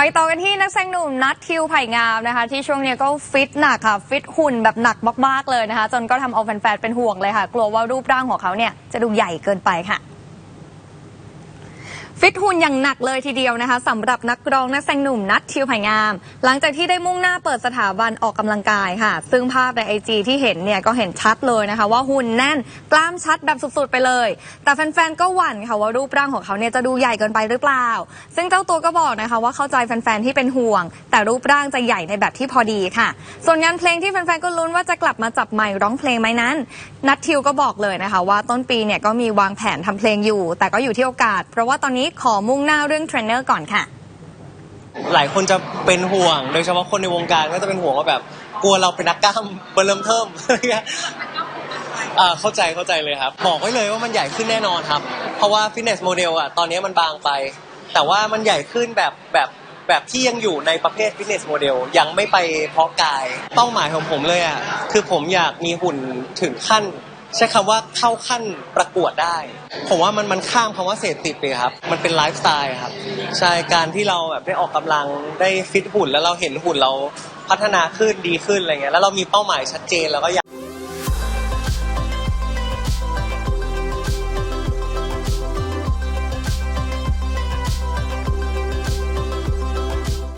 ไปต่อกันที่นักแสดงหนุ่มนัททิวไผ่งามนะคะ ที่ช่วงนี้ก็ฟิตหนักค่ะ ฟิตหุ่นแบบหนักมากๆเลยนะคะ จนก็ทำเอาแฟนๆเป็นห่วงเลยค่ะ กลัวว่ารูปร่างของเขาเนี่ยจะดูใหญ่เกินไปค่ะ ฟิตหุ่นอย่างหนักเลยทีเดียวนะคะสำหรับนักร้องนักแสดงหนุ่มนัททิวไผ่งาม หลังจากที่ได้มุ่งหน้าเปิดสถาบันออกกำลังกายค่ะ ซึ่งภาพในไอจีที่เห็นเนี่ยก็เห็นชัดเลยนะคะ ว่าหุ่นแน่นกล้ามชัดแบบสุดๆไปเลย แต่แฟนๆก็หวั่นค่ะว่ารูปร่างของเขาเนี่ยจะดูใหญ่เกินไปหรือเปล่า ซึ่งเจ้าตัวก็บอกนะคะ ว่าเข้าใจแฟนๆที่เป็นห่วง แต่รูปร่างจะใหญ่ในแบบที่พอดีค่ะ ส่วนงานเพลงที่แฟนๆก็ลุ้นว่าจะกลับมาจับไมค์ร้องเพลงไหมนั้นนัททิวก็บอกเลยนะคะ ว่าต้นปีเนี่ยก็มีวางแผนทำเพลงอยู่ แต่ก็อยู่ที่โอกาส เพราะว่าตอนนี้ขอมุ่งหน้าเรื่องเทรนเนอร์ก่อนค่ะ หลายคนจะเป็นห่วง โดยเฉพาะคนในวงการก็จะเป็นห่วงว่าแบบกลัวเราเป็นนักกล้ามเบิ่มเทิมอะไรเงี้ยอ่าเข้าใจเข้าใจเลยครับ บอกไว้เลยว่ามันใหญ่ขึ้นแน่นอนครับ เพราะว่าฟิตเนสโมเดลอะตอนนี้มันบางไป แต่ว่ามันใหญ่ขึ้นแบบแบบแบบที่ยังอยู่ในประเภทฟิตเนสโมเดลยังไม่ไปเพาะกาย เป้าหมายของผมเลยอะคือผมอยากมีหุ่นถึงขั้น ใช้คำว่าเข้าขั้นประกวดได้ ผมว่ามันมันข้ามคำว่าเสพติดไปครับ มันเป็นไลฟ์สไตล์ครับ ใช่การที่เราแบบได้ออกกำลังได้ฟิตหุ่นแล้วเราเห็นหุ่นเราพัฒนาขึ้นดีขึ้นอะไรเงี้ยแล้วเรามีเป้าหมายชัดเจนแล้วก็อยาก